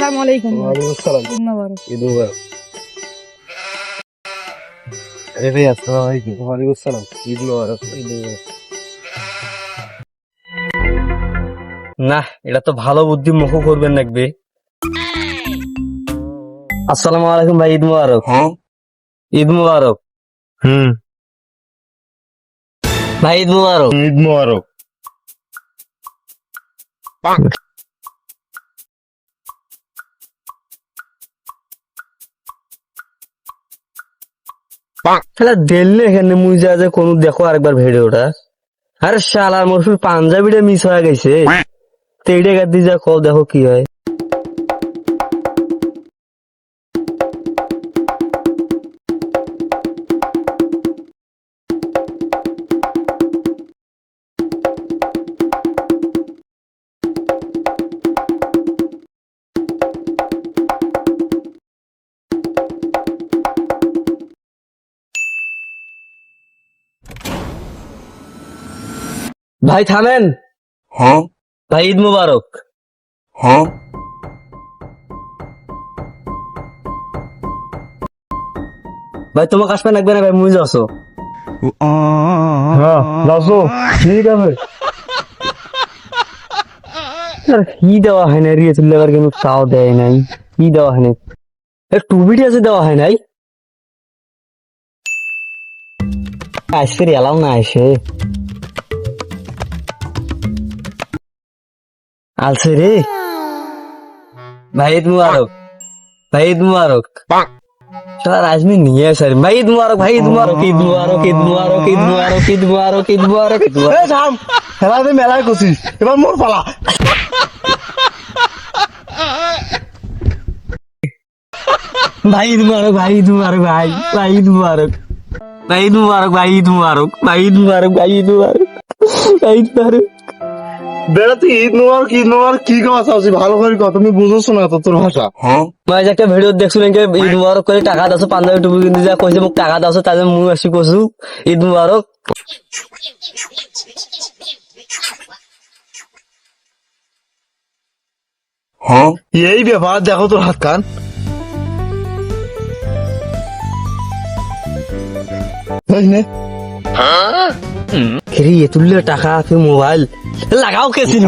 আসসালামু আলাইকুম। আসসালাম। ঈদ মোবারক ঈদ মুবারক। আরে ভাই আসসালামু আলাইকুম। ওয়ালাইকুম আসসালাম। ঈদ মুবারক। ঈদ মুবারক। না এটা তো ভালো বুদ্ধি মুখ করবেন লাগবে আসসালামু আলাইকুম ভাই ঈদ মুবারক। হ্যাঁ। ঈদ মুবারক। হুম। ভাই ঈদ মুবারক। ঈদ মুবারক। তাহলে দিল্লি এখানে মুই যা যে কোন দেখো আরেকবার ভিডিওটা। আরে শালার মরফির পাঞ্জাবিটা মিস হয়ে গেছে। তেড়ে গাদি যা কল দেখো কি হয়। ভাই থামেন। হ্যাঁ। ভাই ঈদ মুবারক। হ্যাঁ। ভাই তোমাকে আসবে লাগবে না ভাই মুই যাচ্ছো। হ্যাঁ ঠিক আছে আর কি দেওয়া হয় না রিয়ে তুললে আবার কিন্তু চাও দেয় নাই। কি দেওয়া হয় নাই? টুবিটি আছে দেওয়া হয় নাই? আজকে এলাও না এসে আলছে রে। ভাই ঈদ মুবারক। ভাই ঈদ মুবারক। স্যার আজমি নিয়ে স্যার ভাই ঈদ মুবারক ভাই ঈদ মুবারক ঈদ মুবারক ঈদ মুবারক ঈদ মুবারক ঈদ মুবারক ঈদ মুবারক ঈদ মুবারক। থাম। মেলায় করছিস এবার মোর পালা। ভাই ঈদ মুবারক ভাই ঈদ মুবারক ভাই। ভাই ঈদ মুবারক। ভাই ঈদ মুবারক ভাই ঈদ মুবারক। ভাই ঈদ মুবারক ভাই ঈদ মুবারক। ভাই ঈদ মুবারক। বেড়াতে ঈদ মুবারক ঈদ মুবারক কি কথা চাচ্ছি ভালো করে কথা তুমি বুঝছ না তো তোর ভাষা। হ্যাঁ? মই একটা ভিডিও দেখছ নাকি? ঈদ মুবারক করে টাকা দাও পাঞ্জাবি টুপি কিনতে যা কইছে মোক টাকা দাও তাহলে মুই আসি কইছো ঈদ মুবারক। হ্যাঁ? এই ব্যাপার দেখো তোর হাত কান। এই এ তুললে টাকা মোবাইল। লাগাও কেছিল